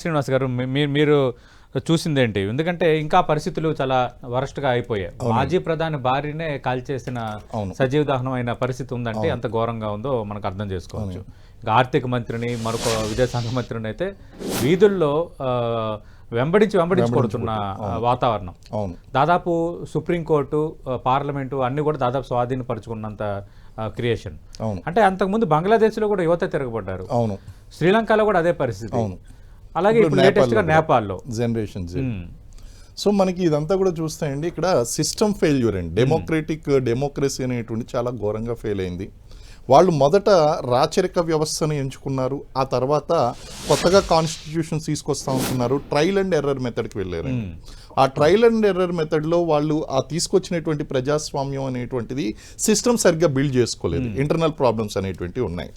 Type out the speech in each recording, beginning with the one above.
శ్రీనివాస్ గారు మీ- మీ- మీరు చూసిందేంటి? ఎందుకంటే ఇంకా పరిస్థితులు చాలా వరస్ట్గా అయిపోయాయి. మాజీ ప్రధాని భార్యనే కాల్చేసిన. సజీవ దహనం అయిన పరిస్థితి ఉందంటే ఎంత ఘోరంగా ఉందో మనకు అర్థం చేసుకోవచ్చు. ఇంకా ఆర్థిక మంత్రిని మరొక విదేశాంగ మంత్రిని అయితే వీధుల్లో వెంబడించి వెంబడించి కొడుతున్న వాతావరణం. దాదాపు సుప్రీంకోర్టు పార్లమెంటు అన్ని కూడా దాదాపు స్వాధీనపరుచుకున్నంత క్రియేషన్. అంటే అంతకుముందు బంగ్లాదేశ్లో కూడా యువత తిరగబడ్డారు. అవును. శ్రీలంకలో కూడా అదే పరిస్థితి. అవును. అలాగే ఇప్పుడు లేటెస్ట్గా నేపాల్లో జనరేషన్ ఉమ్, సో మనకి ఇదంతా కూడా చూస్తే అండి ఇక్కడ సిస్టమ్ ఫెయిల్యూర్ అండి. డెమోక్రటిక్ డెమోక్రసీ అనేటువంటి చాలా ఘోరంగా ఫెయిల్ అయింది. వాళ్ళు మొదట రాచరిక వ్యవస్థను ఎంచుకున్నారు. ఆ తర్వాత కొత్తగా కాన్స్టిట్యూషన్ తీసుకొస్తా ఉంటున్నారు. ట్రయల్ అండ్ ఎర్రర్ మెథడ్కి వెళ్ళారు ఆ ట్రయల్ అండ్ ఎర్రర్ మెథడ్లో వాళ్ళు ఆ తీసుకొచ్చినటువంటి ప్రజాస్వామ్యం అనేటువంటిది సిస్టమ్ సరిగ్గా బిల్డ్ చేసుకోలేదు. ఇంటర్నల్ ప్రాబ్లమ్స్ అనేటువంటివి ఉన్నాయి.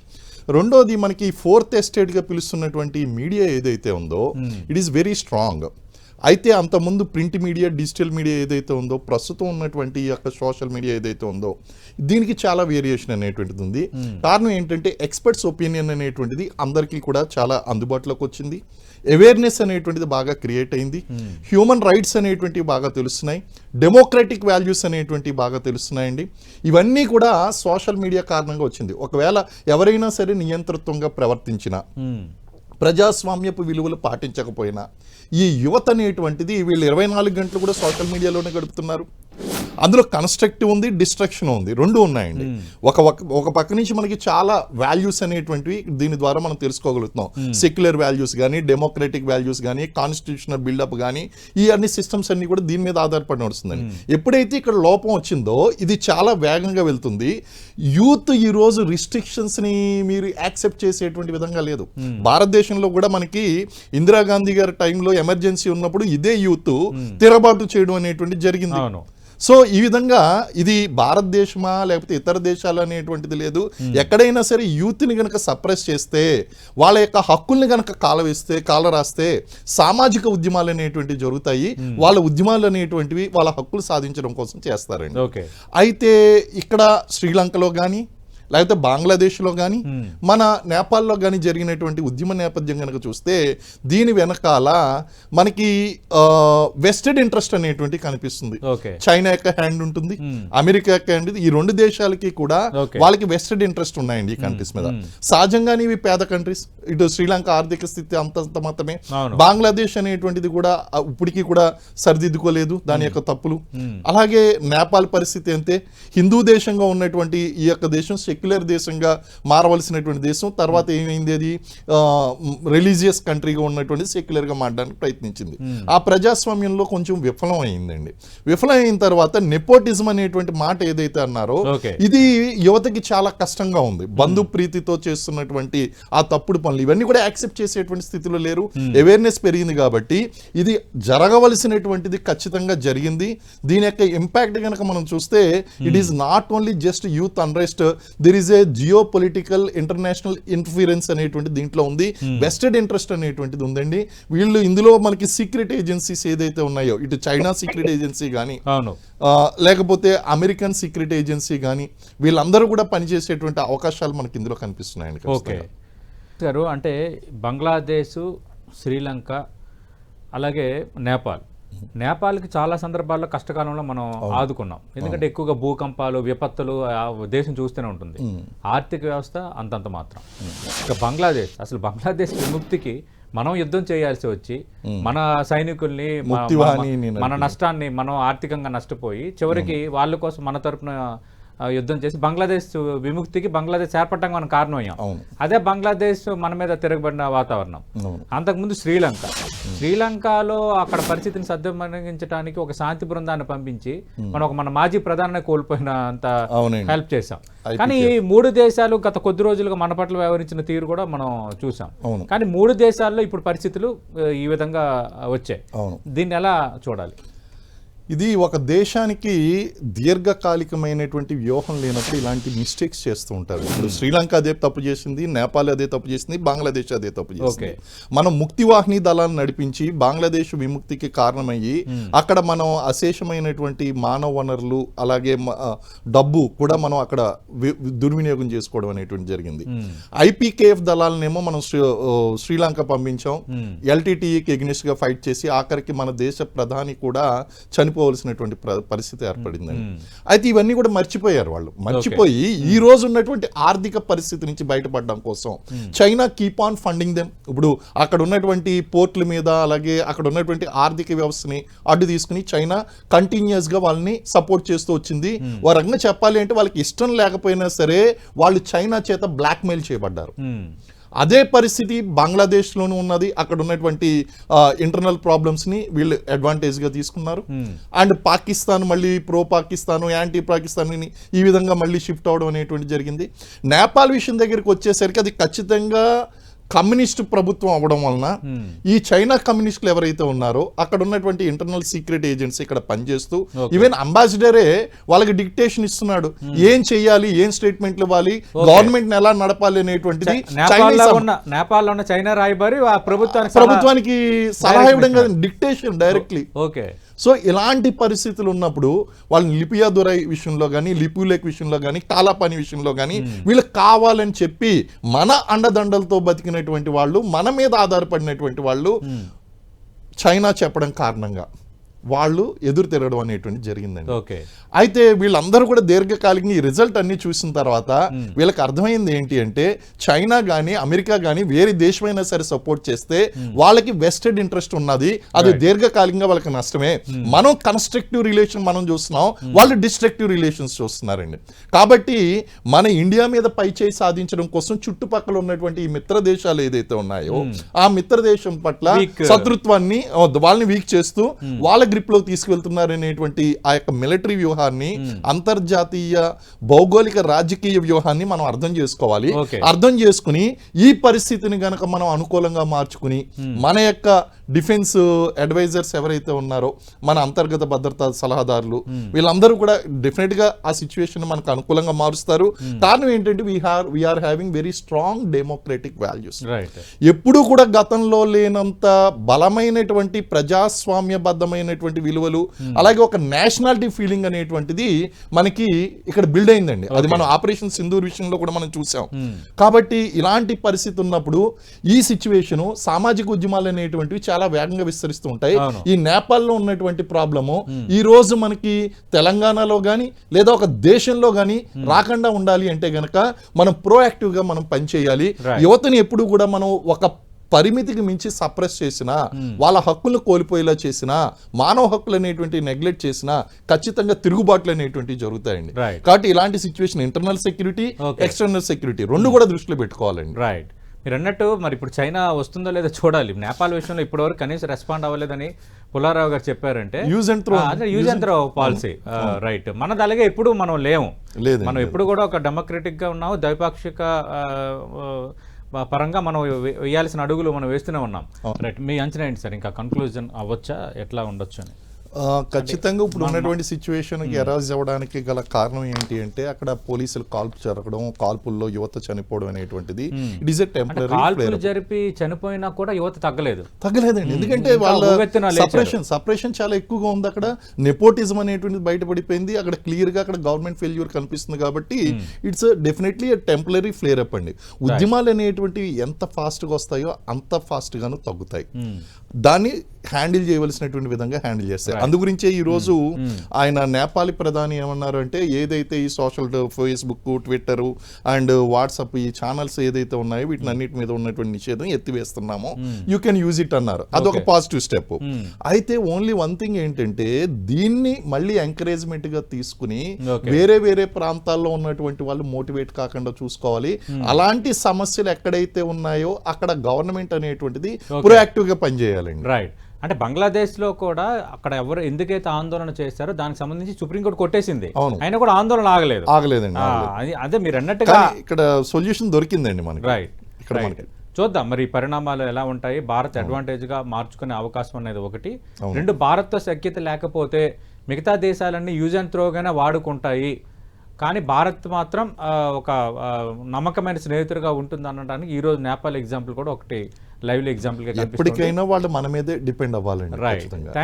రెండోది మనకి ఫోర్త్ ఎస్టేట్గా పిలుస్తున్నటువంటి మీడియా ఏదైతే ఉందో ఇట్ ఈస్ వెరీ స్ట్రాంగ్ అయితే అంతకుముందు ప్రింట్ మీడియా డిజిటల్ మీడియా ఏదైతే ఉందో ప్రస్తుతం ఉన్నటువంటి ఈ యొక్క సోషల్ మీడియా ఏదైతే ఉందో దీనికి చాలా వేరియేషన్ అనేటువంటిది ఉంది. కారణం ఏంటంటే ఎక్స్పర్ట్స్ ఒపీనియన్ అనేటువంటిది అందరికీ కూడా చాలా అందుబాటులోకి వచ్చింది. అవేర్నెస్ అనేటువంటిది బాగా క్రియేట్ అయింది. హ్యూమన్ రైట్స్ అనేటువంటివి బాగా తెలుస్తున్నాయి. డెమోక్రటిక్ వాల్యూస్ అనేటువంటివి బాగా తెలుస్తున్నాయండి. ఇవన్నీ కూడా సోషల్ మీడియా కారణంగా వచ్చింది. ఒకవేళ ఎవరైనా సరే నియంతృత్వంగా ప్రవర్తించినా ప్రజాస్వామ్యపు విలువలు పాటించకపోయినా ఈ యువత అనేటువంటిది వీళ్ళు ఇరవై నాలుగు గంటలు కూడా సోషల్ మీడియాలోనే గడుపుతున్నారు. అందులో కన్స్ట్రక్టివ్ ఉంది డిస్ట్రక్షన్ ఉంది. రెండు ఉన్నాయండి. ఒక ఒక- ఒక పక్క నుంచి మనకి చాలా వాల్యూస్ అనేటువంటివి దీని ద్వారా మనం తెలుసుకోగలుగుతున్నాం. సెక్యులర్ వాల్యూస్ కానీ డెమోక్రటిక్ వాల్యూస్ కానీ కాన్స్టిట్యూషనల్ బిల్డప్ కానీ ఈ అన్ని సిస్టమ్స్ అన్ని కూడా దీని మీద ఆధారపడి నడుస్తుందండి. ఎప్పుడైతే ఇక్కడ లోపం వచ్చిందో ఇది చాలా వేగంగా వెళ్తుంది. యూత్ ఈ రోజు రిస్ట్రిక్షన్స్ని మీరు యాక్సెప్ట్ చేసేటువంటి విధంగా లేదు. భారతదేశంలో కూడా మనకి ఇందిరాగాంధీ గారి టైంలో ఎమర్జెన్సీ ఉన్నప్పుడు ఇదే యూత్ తిరబాటు చేయడం అనేటువంటి జరిగింది. సో ఈ విధంగా ఇది భారతదేశమా లేకపోతే ఇతర దేశాలు అనేటువంటిది లేదు. ఎక్కడైనా సరే యూత్ని గనక సప్రెస్ చేస్తే వాళ్ళ యొక్క హక్కుల్ని గనక కాలవేస్తే కాల రాస్తే సామాజిక ఉద్యమాలు అనేటువంటివి జరుగుతాయి. వాళ్ళ ఉద్యమాలు అనేటువంటివి వాళ్ళ హక్కులు సాధించడం కోసం చేస్తారండి. ఓకే. అయితే ఇక్కడ శ్రీలంకలో కానీ లేకపోతే బంగ్లాదేశ్లో కానీ మన నేపాల్లో కానీ జరిగినటువంటి ఉద్యమ నేపథ్యం కనుక చూస్తే దీని వెనకాల మనకి వెస్టెడ్ ఇంట్రెస్ట్ అనేటువంటి కనిపిస్తుంది. చైనా యొక్క హ్యాండ్ ఉంటుంది అమెరికా యొక్క హ్యాండ్. ఈ రెండు దేశాలకి కూడా. వాళ్ళకి వెస్టెడ్ ఇంట్రెస్ట్ ఉన్నాయండి ఈ కంట్రీస్ మీద. సహజంగానే ఇవి పేద కంట్రీస్ ఇటు శ్రీలంక ఆర్థిక స్థితి అంతంత మాత్రమే. బంగ్లాదేశ్ అనేటువంటిది కూడా ఇప్పటికీ కూడా సరిదిద్దుకోలేదు దాని యొక్క తప్పులు. అలాగే నేపాల్ పరిస్థితి అంతే హిందూ దేశంగా ఉన్నటువంటి ఈ యొక్క దేశం సెక్యులర్ దేశంగా మారవలసినటువంటి దేశం తర్వాత ఏమైంది అది? రిలీజియస్ కంట్రీగా ఉన్నటువంటి సెక్యులర్గా మారడానికి ప్రయత్నించింది. ఆ ప్రజాస్వామ్యంలో కొంచెం విఫలం అయిందండి విఫలం అయిన తర్వాత నెపోటిజం అనేటువంటి మాట ఏదైతే అన్నారో. ఇది యువతకి చాలా కష్టంగా ఉంది. బంధు ప్రీతితో చేస్తున్నటువంటి ఆ తప్పుడు పనులు ఇవన్నీ కూడా యాక్సెప్ట్ చేసేటువంటి స్థితిలో లేరు. అవేర్నెస్ పెరిగింది కాబట్టి ఇది జరగవలసినటువంటిది ఖచ్చితంగా జరిగింది. దీని యొక్క ఇంపాక్ట్ కనుక మనం చూస్తే it is not only just youth unrest there is a geopolitical international influence అనేటువంటి దీంట్లో ఉంది. వెస్టెడ్ ఇంట్రెస్ట్ అనేటువంటిది ఉందండి. వీళ్ళు ఇందులో మనకి సీక్రెట్ ఏజెన్సీస్ ఏదైతే ఉన్నాయో ఇటు చైనా సీక్రెట్ ఏజెన్సీ కానీ లేకపోతే అమెరికన్ సీక్రెట్ ఏజెన్సీ కానీ వీళ్ళందరూ కూడా పనిచేసేటువంటి అవకాశాలు మనకి ఇందులో కనిపిస్తున్నాయండి ఓకే. గారు అంటే బంగ్లాదేశ్ శ్రీలంక అలాగే నేపాల్. నేపాల్కి చాలా సందర్భాల్లో కష్టకాలంలో మనం ఆదుకున్నాం. ఎందుకంటే ఎక్కువగా భూకంపాలు విపత్తులు ఆ దేశం చూస్తూనే ఉంటుంది. ఆర్థిక వ్యవస్థ అంతంత మాత్రం. ఇక బంగ్లాదేశ్ అసలు బంగ్లాదేశ్ విముక్తికి మనం యుద్ధం చేయాల్సి వచ్చి మన సైనికుల్ని మన- నష్టాన్ని మనం ఆర్థికంగా నష్టపోయి చివరికి వాళ్ళ కోసం మన తరపున యుద్ధం చేసి బంగ్లాదేశ్ విముక్తికి బంగ్లాదేశ్ ఏర్పడటానికి మనం కారణం అయ్యాం అవును. అదే బంగ్లాదేశ్ మన మీద తిరగబడిన వాతావరణం. అంతకుముందు శ్రీలంక. శ్రీలంకలో అక్కడ పరిస్థితిని సద్దుమణించడానికి ఒక శాంతి బృందాన్ని పంపించి మనం ఒక మన మాజీ ప్రధాని కోల్పోయిన అంత హెల్ప్ చేశాం. కానీ ఈ మూడు దేశాలు గత కొద్ది రోజులుగా మన పట్ల వ్యవహరించిన తీరు కూడా మనం చూసాం కానీ మూడు దేశాల్లో ఇప్పుడు పరిస్థితులు ఈ విధంగా వచ్చాయి. దీన్ని ఎలా చూడాలి? ఇది ఒక దేశానికి దీర్ఘకాలికమైనటువంటి వ్యూహం లేనప్పుడు ఇలాంటి మిస్టేక్స్ చేస్తూ ఉంటారు. ఇప్పుడు శ్రీలంక అదే తప్పు చేసింది నేపాల్ అదే తప్పు చేసింది బంగ్లాదేశ్ అదే తప్పు చేసింది. మనం ముక్తివాహిని దళాన్ని నడిపించి బంగ్లాదేశ్ విముక్తికి కారణమయ్యి అక్కడ మనం అశేషమైనటువంటి మానవ వనరులు అలాగే డబ్బు కూడా మనం అక్కడ దుర్వినియోగం చేసుకోవడం అనేటువంటి జరిగింది. ఐపీకేఎఫ్ దళాలనేమో మనం శ్రీలంక పంపించాం. ఎల్టీటీఈకి ఎగ్నిస్ట్గా ఫైట్ చేసి ఆఖరికి మన దేశ ప్రధాని కూడా చనిపోవలసినటువంటి ప్ర- పరిస్థితి ఏర్పడిందండి. అయితే ఇవన్నీ కూడా మర్చిపోయారు వాళ్ళు. మర్చిపోయి ఈ రోజు ఉన్నటువంటి ఆర్థిక పరిస్థితి నుంచి బయటపడడం కోసం China keep on funding them. ఇప్పుడు అక్కడ ఉన్నటువంటి పోర్ట్ల మీద అలాగే అక్కడ ఉన్నటువంటి ఆర్థిక వ్యవస్థని అడ్డు తీసుకుని చైనా కంటిన్యూస్గా వాళ్ళని సపోర్ట్ చేస్తూ వచ్చింది. ఓ రకంగా చెప్పాలి అంటే వాళ్ళకి ఇష్టం లేకపోయినా సరే వాళ్ళు చైనా చేత బ్లాక్మెయిల్ చేయబడ్డారు. అదే పరిస్థితి బంగ్లాదేశ్లోనూ ఉన్నది. అక్కడ ఉన్నటువంటి ఇంటర్నల్ ప్రాబ్లమ్స్ని వీళ్ళు అడ్వాంటేజ్గా తీసుకున్నారు. అండ్ పాకిస్తాన్ మళ్ళీ ప్రో పాకిస్తాన్ యాంటీ పాకిస్తాన్ ఈ విధంగా మళ్ళీ షిఫ్ట్ అవడం అనేటువంటి జరిగింది. నేపాల్ విషయం దగ్గరికి వచ్చేసరికి అది ఖచ్చితంగా కమ్యూనిస్ట్ ప్రభుత్వం అవడం వలన ఈ చైనా కమ్యూనిస్టులు ఎవరైతే ఉన్నారో అక్కడ ఉన్నటువంటి ఇంటర్నల్ సీక్రెట్ ఏజెంట్స్ ఇక్కడ పనిచేస్తూ ఈవెన్ అంబాసిడరే వాళ్ళకి డిక్టేషన్ ఇస్తున్నాడు. ఏం చెయ్యాలి ఏం స్టేట్మెంట్లు ఇవ్వాలి గవర్నమెంట్ ఎలా నడపాలి అనేటువంటిది నేపాల్లో ఉన్న చైనా రాయబారి ఆ ప్రభుత్వానికి సలహా- ప్రభుత్వానికి సలహా ఇవ్వడం కాదు డిక్టేషన్ డైరెక్ట్లీ ఓకే. సో ఇలాంటి పరిస్థితులు ఉన్నప్పుడు వాళ్ళు లిపియా దొరై విషయంలో కానీ లిపులేక్ విషయంలో కానీ కాలాపాని విషయంలో కానీ వీళ్ళకి కావాలని చెప్పి మన అండదండలతో బతికినటువంటి వాళ్ళు మన మీద ఆధారపడినటువంటి వాళ్ళు చైనా చెప్పడం కారణంగా. వాళ్ళు ఎదురు తిరగడం అనేటువంటి జరిగిందండి. ఓకే. అయితే వీళ్ళందరూ కూడా దీర్ఘకాలికంగా ఈ రిజల్ట్ అన్ని చూసిన తర్వాత వీళ్ళకి అర్థమైంది ఏంటి అంటే చైనా కానీ అమెరికా కానీ వేరే దేశమైనా సరే సపోర్ట్ చేస్తే వాళ్ళకి వెస్టెడ్ ఇంట్రెస్ట్ ఉన్నది. అది దీర్ఘకాలికంగా వాళ్ళకి నష్టమే. మనం కన్స్ట్రక్టివ్ రిలేషన్ మనం చూస్తున్నాం. వాళ్ళు డిస్ట్రక్టివ్ రిలేషన్స్ చూస్తున్నారండి. కాబట్టి మన ఇండియా మీద పై చేయి సాధించడం కోసం చుట్టుపక్కల ఉన్నటువంటి ఈ మిత్ర దేశాలు ఏదైతే ఉన్నాయో ఆ మిత్ర దేశం పట్ల. శత్రుత్వాన్ని వాళ్ళని వీక్ చేస్తూ వాళ్ళ గ్రిప్లో తీసుకువెళ్తున్నారు అనేటువంటి ఆ యొక్క మిలిటరీ వ్యూహాన్ని అంతర్జాతీయ భౌగోళిక రాజకీయ వ్యూహాన్ని మనం అర్థం చేసుకోవాలి. అర్థం చేసుకుని ఈ పరిస్థితిని గనక మనం అనుకూలంగా మార్చుకుని మన యొక్క డిఫెన్స్ అడ్వైజర్స్ ఎవరైతే ఉన్నారో మన అంతర్గత భద్రతా సలహాదారులు వీళ్ళందరూ కూడా డెఫినెట్గా ఆ సిచ్యువేషన్ మనకు అనుకూలంగా మారుస్తారు. కారణం ఏంటంటే we are we are having very strong democratic values ఎప్పుడు కూడా గతంలో లేనంత బలమైనటువంటి ప్రజాస్వామ్యబద్ధమైనటువంటి విలువలు అలాగే ఒక నేషనాలిటీ ఫీలింగ్ అనేటువంటిది మనకి ఇక్కడ బిల్డ్ అయిందండి. అది మనం ఆపరేషన్ సింధూర్ విషయంలో కూడా మనం చూసాం. కాబట్టి ఇలాంటి పరిస్థితి ఉన్నప్పుడు ఈ సిచ్యువేషన్ సామాజిక ఉద్యమాలు అనేటువంటివి చాలా వేగంగా విస్తరిస్తూ ఉంటాయి. ఈ నేపాల్లో ఉన్నటువంటి ప్రాబ్లము ఈ రోజు మనకి తెలంగాణలో గాని లేదా ఒక దేశంలో గాని రాకుండా ఉండాలి అంటే గనక మనం proactive గా మనం పనిచేయాలి. యువతని ఎప్పుడు కూడా మనం ఒక పరిమితికి మించి సప్రెస్ చేసినా వాళ్ళ హక్కులను కోల్పోయేలా చేసినా మానవ హక్కులు అనేటువంటి నెగ్లెక్ట్ చేసినా ఖచ్చితంగా తిరుగుబాట్లు అనేటువంటి జరుగుతాయండి. కాబట్టి ఇలాంటి situation internal security. External security రెండు కూడా దృష్టిలో పెట్టుకోవాలండి. రైట్ మీరు అన్నట్టు మరి ఇప్పుడు చైనా వస్తుందో లేదో చూడాలి. నేపాల్ విషయంలో ఇప్పటివరకు కనీసం రెస్పాండ్ అవ్వలేదని పుల్లారావు గారు చెప్పారంటే use and throw use and throw policy right మనది అలాగే ఎప్పుడు మనం లేము. మనం ఎప్పుడు కూడా ఒక డెమోక్రటిక్గా ఉన్నాము ద్వైపాక్షిక పరంగా మనం వేయాల్సిన అడుగులు మనం వేస్తూనే ఉన్నాం. రైట్ మీ అంచనా ఏంటి సార్? ఇంకా కన్క్లూజన్ అవ్వచ్చా? ఎట్లా ఉండొచ్చు అని? ఖచ్చితంగా ఇప్పుడు ఉన్నటువంటి సిచ్యువేషన్కి ఎరాజ్ అవ్వడానికి గల కారణం ఏంటి అంటే అక్కడ పోలీసులు కాల్పు జరగడం కాల్పుల్లో యువత చనిపోవడం అనేటువంటిది. ఇట్ ఈస్ ఎ టెంపరీ కాల్పులు జరిపి చనిపోయినా కూడా యువత తగ్గలేదు. తగ్గలేదండి. ఎందుకంటే వాళ్ళ. సపరేషన్ సపరేషన్ చాలా ఎక్కువగా ఉంది అక్కడ. నెపోటిజం అనేటువంటిది బయటపడిపోయింది. అక్కడ క్లియర్గా అక్కడ గవర్నమెంట్ ఫెయిల్యూర్ కనిపిస్తుంది కాబట్టి it's definitely temporary flare up అండి. ఉద్యమాలు అనేటువంటివి ఎంత ఫాస్ట్గా వస్తాయో అంత ఫాస్ట్ గాను తగ్గుతాయి. దాన్ని హ్యాండిల్ చేయవలసినటువంటి విధంగా హ్యాండిల్ చేస్తాయి అందు గురించే ఈ రోజు ఆయన నేపాలి ప్రధాని ఏమన్నారు అంటే ఏదైతే ఈ social Facebook Twitter and WhatsApp ఈ ఛానల్స్ ఏదైతే ఉన్నాయో వీటిని అన్నిటి మీద ఉన్నటువంటి నిషేధం ఎత్తివేస్తున్నామో. యూ కెన్ యూజ్ ఇట్ అన్నారు. అదొక పాజిటివ్ స్టెప్ అయితే ఓన్లీ వన్ థింగ్ ఏంటంటే దీన్ని మళ్ళీ ఎంకరేజ్మెంట్గా తీసుకుని. వేరే వేరే ప్రాంతాల్లో ఉన్నటువంటి వాళ్ళు మోటివేట్ కాకుండా చూసుకోవాలి. అలాంటి సమస్యలు ఎక్కడైతే ఉన్నాయో అక్కడ గవర్నమెంట్ అనేటువంటిది ప్రొయాక్టివ్గా పనిచేయాలండి రైట్ అంటే బంగ్లాదేశ్లో కూడా అక్కడ ఎవరు ఎందుకైతే ఆందోళన చేస్తారో దానికి సంబంధించి సుప్రీంకోర్టు కొట్టేసింది. అవును. అయినా కూడా ఆందోళన ఆగలేదు. ఆగలేదండి అది మీరు అన్నట్టుగా ఇక్కడ సొల్యూషన్ దొరికిందండి మనకి. రైట్ ఇక్కడ. మనకి. చూద్దాం మరి పరిణామాలు ఎలా ఉంటాయి. భారత్ అడ్వాంటేజ్గా మార్చుకునే అవకాశం అనేది ఒకటి. రెండు భారత్తో సఖ్యత లేకపోతే మిగతా దేశాలన్నీ యూజ్ అండ్ త్రోగానే వాడుకుంటాయి. కానీ భారత్ మాత్రం ఒక నమ్మకమైన స్నేహితుడిగా ఉంటుంది అనడానికి ఈరోజు నేపాల్ ఎగ్జాంపుల్ కూడా ఒకటి లైవ్లీ ఎగ్జాంపుల్గా ఎప్పటికైనా వాళ్ళు మన మీదే డిపెండ్ అవ్వాలండి రైట్